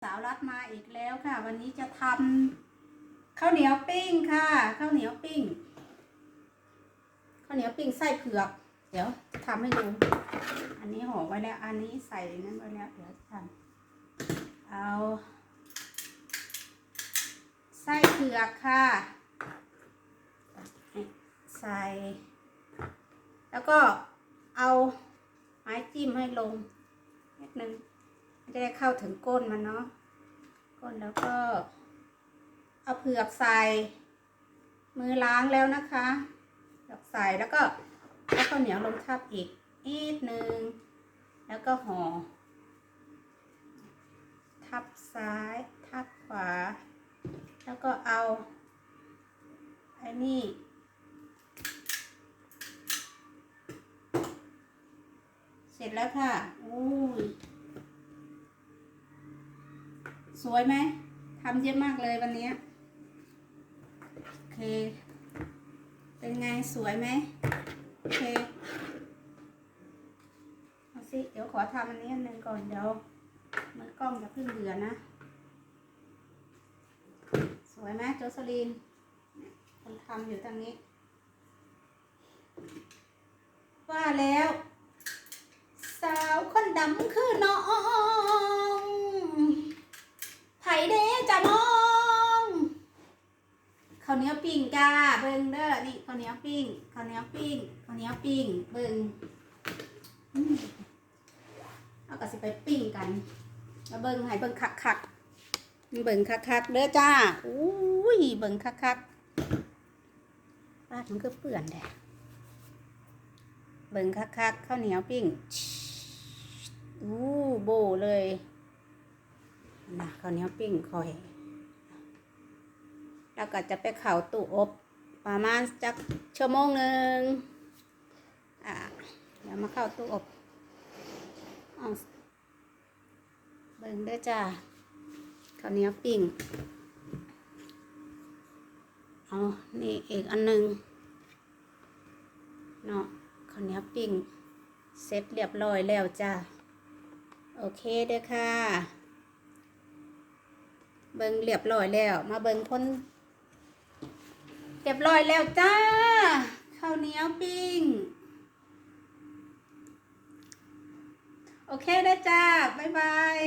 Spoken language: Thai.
สาวรัดมาอีกแล้วค่ะ วันนี้จะทำข้าวเหนียวปิ้งค่ะข้าวเหนียวปิ้งข้าวเหนียวปิ้งไส้เผือก เดี๋ยวจะทำให้ดู อันนี้ห่อไว้แล้ว อันนี้ใส่นั้นไว้แล้วเดี๋ยวจะทำเอา ไส้เผือกค่ะ ใส่ แล้วก็เอาไม้จิ้มให้ลงนิดนึง จะได้เข้าถึงก้นมันเนาะก้นแล้วก็เอาเผือกใส่ มือล้างแล้วนะคะเผือกใส่แล้วก็เอาข้าวเหนียวลงทับอีกนิดนึงแล้วก็ห่อทับซ้ายทับขวา แล้วก็เอาไอ้นี่เสร็จแล้วค่ะอุ้ สวยไหมทำเยอะมากเลยวันนี้โอเค เป็นไงสวยไหมโอเคเอาสิเดี๋ยวขอทำอันนี้อันหนึ่งก่อนเดี๋ยวมือกล้องจะเพิ่งเบื่อนะ สวยไหมโจสลีนคนทำอยู่ตรงนี้ ว่าแล้ว สาวคนดำคือน้องไผเด้จะมอง ข้าวเหนียวปิ้งจ้าเบิ่งเด้อนี่ข้าวเหนียวปิ้งข้าวเหนียวปิ้งข้าวเหนียวปิ้งเบิ่งเอาก็สิไปปิ้งกันมาเบิ่งให้เบิ่งคักคักเบิ่งคักคักเด้อจ้าอุ้ยเบิ่งคักคักๆบ้านมันก็เปื่อนแดดเบิ่งคักคักข้าวเหนียวปิ้งอู้โบเลยนะข้าวเหนียวปิ้งคอย แล้วก็จะไปเข่าตู้อบประมาณจักชั่วโมงหนึ่งอ่าเดี๋ยวมาเข้าตู้อบเอาเบิ่งเด้อจ้าข้าวเหนียวปิ้งเอานี่อีกอันหนึ่งเนาะข้าวเหนียวปิ้งเสร็จเรียบร้อยแล้วจ้าโอเคเด้อค่ะ เบิงเรียบร้อยแล้ว มาเบิงคน เรียบร้อยแล้วจ้าข้าวเหนียวปิ้ง โอเคได้จ้า บ๊ายบาย